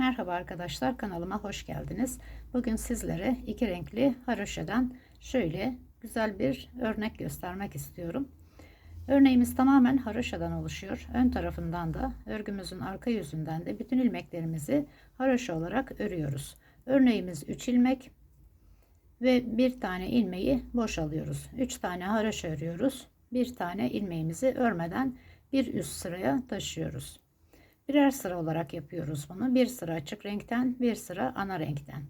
Merhaba arkadaşlar kanalıma hoş geldiniz. Bugün sizlere iki renkli haroşadan şöyle güzel bir örnek göstermek istiyorum. Örneğimiz tamamen haroşadan oluşuyor. Ön tarafından da örgümüzün arka yüzünden de bütün ilmeklerimizi haroşa olarak örüyoruz. Örneğimiz 3 ilmek ve bir tane ilmeği boş alıyoruz. 3 tane haroşa örüyoruz. Bir tane ilmeğimizi örmeden bir üst sıraya taşıyoruz. Birer sıra olarak yapıyoruz bunu. Bir sıra açık renkten, bir sıra ana renkten.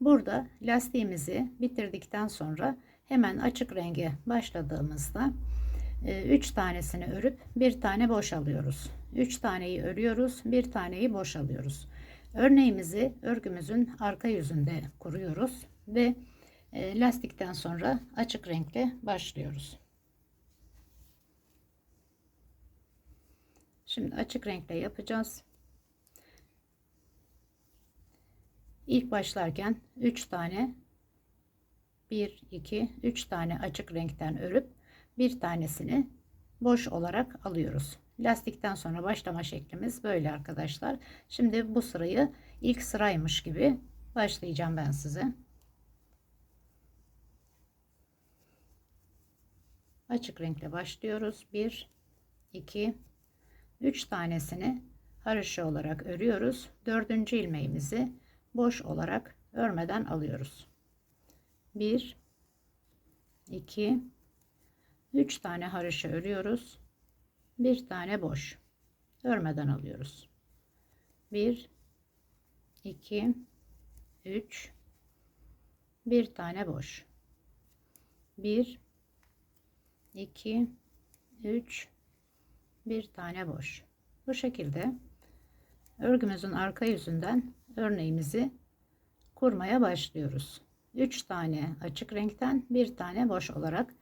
Burada lastiğimizi bitirdikten sonra hemen açık renge başladığımızda 3 e, tanesini örüp bir tane boş alıyoruz. 3 taneyi örüyoruz, bir taneyi boş alıyoruz. Örneğimizi örgümüzün arka yüzünde kuruyoruz ve e, lastikten sonra açık renkle başlıyoruz. Şimdi açık renkle yapacağız. İlk başlarken 3 tane 1 2 3 tane açık renkten örüp bir tanesini boş olarak alıyoruz. Lastikten sonra başlama şeklimiz böyle arkadaşlar. Şimdi bu sırayı ilk sıraymış gibi başlayacağım ben size. Açık renkle başlıyoruz. 1 2 3 tanesini haroşa olarak örüyoruz. Dördüncü ilmeğimizi boş olarak örmeden alıyoruz. 1 2 3 tane haroşa örüyoruz. Bir tane boş örmeden alıyoruz. 1 2 3 bir tane boş 1 2 3 bir tane boş. Bu şekilde örgümüzün arka yüzünden örneğimizi kurmaya başlıyoruz. 3 tane açık renkten bir tane boş olarak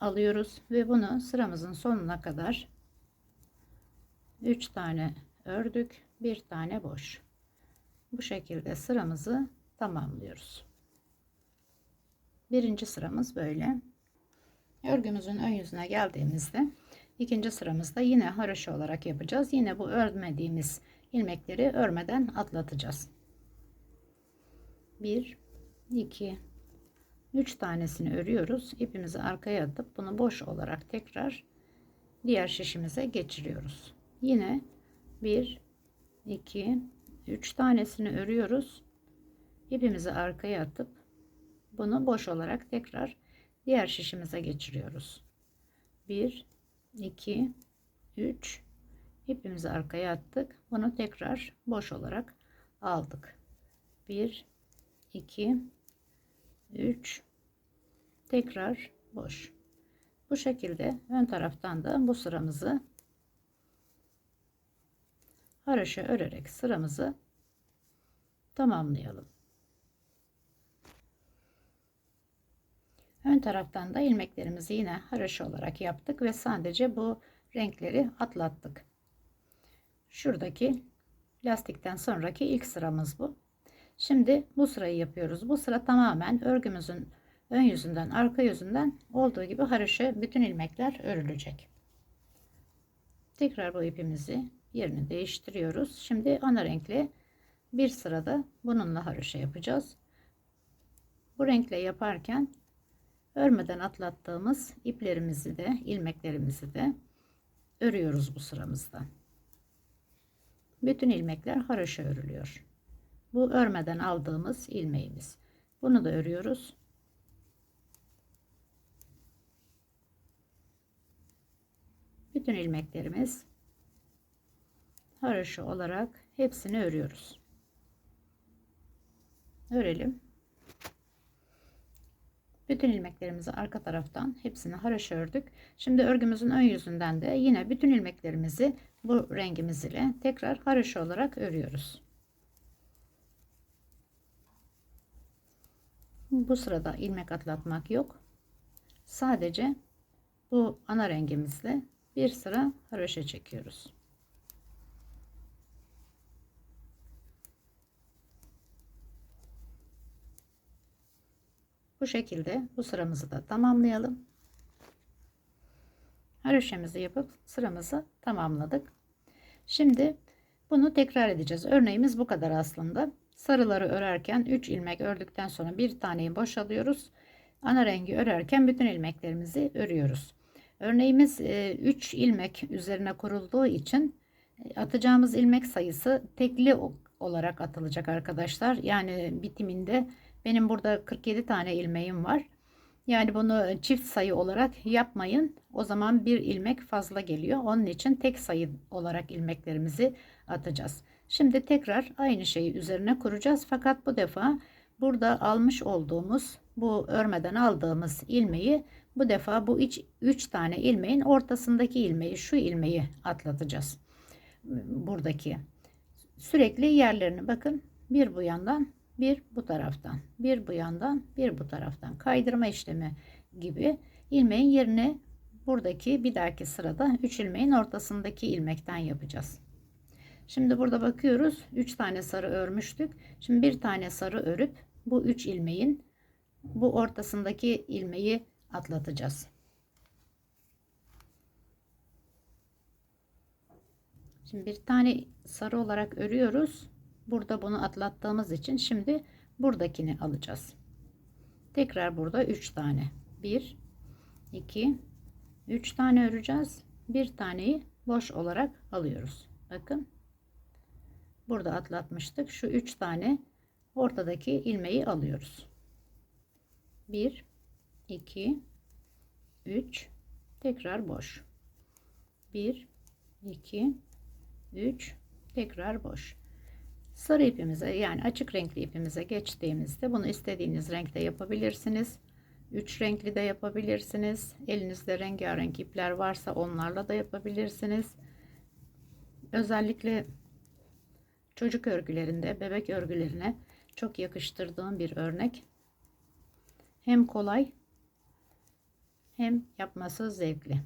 alıyoruz ve bunu sıramızın sonuna kadar 3 tane ördük bir tane boş. Bu şekilde sıramızı tamamlıyoruz. Birinci sıramız böyle. Örgümüzün ön yüzüne geldiğimizde ikinci sıramızda yine haroşa olarak yapacağız. Yine bu örmediğimiz ilmekleri örmeden atlatacağız. 1 2 3 tanesini örüyoruz. İpimizi arkaya atıp bunu boş olarak tekrar diğer şişimize geçiriyoruz. Yine 1 2 3 tanesini örüyoruz. İpimizi arkaya atıp bunu boş olarak tekrar diğer şişimize geçiriyoruz. 1 2 3 ipimizi arkaya attık. Bunu tekrar boş olarak aldık. 1 2 3 tekrar boş. Bu şekilde ön taraftan da bu sıramızı haroşa örerek sıramızı tamamlayalım ön taraftan da ilmeklerimizi yine haroşa olarak yaptık ve sadece bu renkleri atlattık. Şuradaki lastikten sonraki ilk sıramız bu. Şimdi bu sırayı yapıyoruz. Bu sıra tamamen örgümüzün ön yüzünden arka yüzünden olduğu gibi haroşa bütün ilmekler örülecek. Tekrar bu ipimizi yerini değiştiriyoruz. Şimdi ana renkli bir sırada bununla haroşa yapacağız. Bu renkle yaparken örmeden atlattığımız iplerimizi de ilmeklerimizi de örüyoruz bu sıramızda bütün ilmekler haroşa örülüyor bu örmeden aldığımız ilmeğimiz bunu da örüyoruz bütün ilmeklerimiz haroşa olarak hepsini örüyoruz. Örelim. Bütün ilmeklerimizi arka taraftan hepsini haroşa ördük. Şimdi örgümüzün ön yüzünden de yine bütün ilmeklerimizi bu rengimiz ile tekrar haroşa olarak örüyoruz. Bu sırada ilmek atlatmak yok. Sadece bu ana rengimizle bir sıra haroşa çekiyoruz. Bu şekilde bu sıramızı da tamamlayalım. Haroşamızı yapıp sıramızı tamamladık. Şimdi Bunu tekrar edeceğiz. Örneğimiz bu kadar aslında. Sarıları örerken 3 ilmek ördükten sonra bir taneyi boşalıyoruz. Ana rengi örerken bütün ilmeklerimizi örüyoruz. Örneğimiz 3 ilmek üzerine kurulduğu için e, atacağımız ilmek sayısı tekli olarak atılacak arkadaşlar. Yani bitiminde benim burada 47 tane ilmeğim var. Yani bunu çift sayı olarak yapmayın. O zaman bir ilmek fazla geliyor. Onun için tek sayı olarak ilmeklerimizi atacağız. Şimdi tekrar aynı şeyi üzerine kuracağız. Fakat bu defa burada almış olduğumuz bu örmeden aldığımız ilmeği bu defa bu 3 tane ilmeğin ortasındaki ilmeği şu ilmeği atlatacağız. Buradaki sürekli yerlerini bakın bir bu yandan bir bu taraftan bir bu yandan bir bu taraftan kaydırma işlemi gibi ilmeğin yerini buradaki bir dahaki sırada 3 ilmeğin ortasındaki ilmekten yapacağız. Şimdi burada bakıyoruz 3 tane sarı örmüştük. Şimdi bir tane sarı örüp bu 3 ilmeğin bu ortasındaki ilmeği atlatacağız. Şimdi bir tane sarı olarak örüyoruz. Burada bunu atlattığımız için şimdi buradakini alacağız. Tekrar burada 3 tane. 1 2 3 tane öreceğiz. Bir taneyi boş olarak alıyoruz. Bakın. Burada atlatmıştık. Şu 3 tane ortadaki ilmeği alıyoruz. 1 2 3 tekrar boş. 1 2 3 tekrar boş. Sarı ipimize yani açık renkli ipimize geçtiğimizde bunu istediğiniz renkte yapabilirsiniz. 3 renkli de yapabilirsiniz. Elinizde rengarenk ipler varsa onlarla da yapabilirsiniz. Özellikle çocuk örgülerinde, bebek örgülerine çok yakıştırdığım bir örnek. Hem kolay hem yapması zevkli.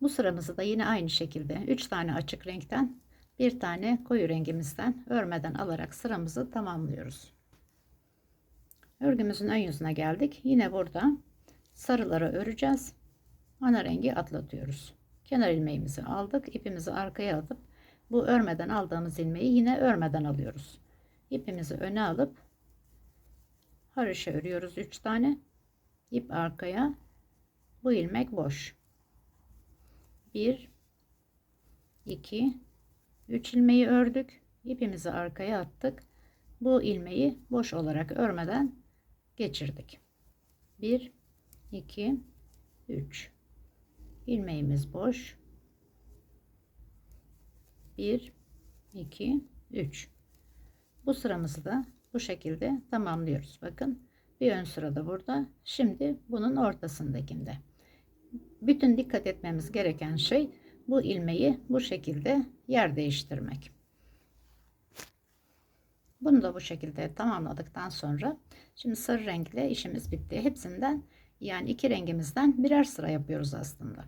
Bu sıramızı da yine aynı şekilde 3 tane açık renkten bir tane koyu rengimizden örmeden alarak sıramızı tamamlıyoruz. Örgümüzün ön yüzüne geldik. Yine burada sarıları öreceğiz. Ana rengi atlatıyoruz. Kenar ilmeğimizi aldık. ipimizi arkaya atıp bu örmeden aldığımız ilmeği yine örmeden alıyoruz. İpimizi öne alıp haroşa örüyoruz 3 tane. ip arkaya. Bu ilmek boş. 1 2 3 ilmeği ördük. ipimizi arkaya attık. Bu ilmeği boş olarak örmeden geçirdik. 1 2 3 ilmeğimiz boş. 1 2 3 bu sıramızı da bu şekilde tamamlıyoruz. Bakın bir ön sırada burada. Şimdi bunun ortasındakinde. Bütün dikkat etmemiz gereken şey bu ilmeği bu şekilde yer değiştirmek. Bunu da bu şekilde tamamladıktan sonra şimdi sarı renkle işimiz bitti. Hepsinden yani iki rengimizden birer sıra yapıyoruz aslında.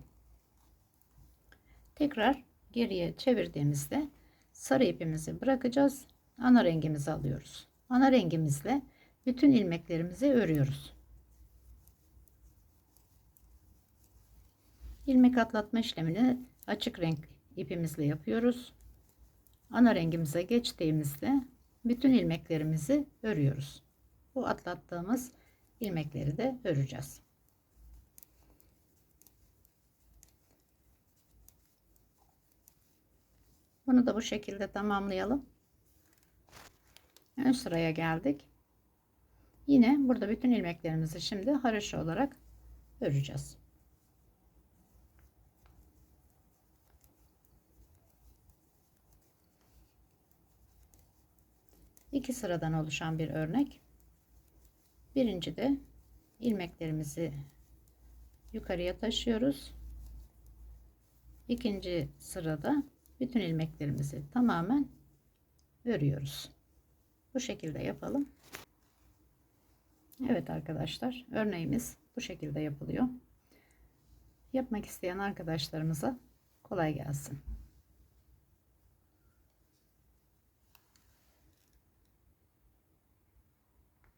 Tekrar geriye çevirdiğimizde sarı ipimizi bırakacağız. Ana rengimizi alıyoruz. Ana rengimizle bütün ilmeklerimizi örüyoruz. ilmek atlatma işlemini açık renk ipimizle yapıyoruz. Ana rengimize geçtiğimizde bütün ilmeklerimizi örüyoruz. Bu atlattığımız ilmekleri de öreceğiz. Bunu da bu şekilde tamamlayalım. Ön sıraya geldik. Yine burada bütün ilmeklerimizi şimdi haroşa olarak öreceğiz. İki sıradan oluşan bir örnek. Birinci de ilmeklerimizi yukarıya taşıyoruz. İkinci sırada bütün ilmeklerimizi tamamen örüyoruz. Bu şekilde yapalım. Evet arkadaşlar örneğimiz bu şekilde yapılıyor. Yapmak isteyen arkadaşlarımıza kolay gelsin.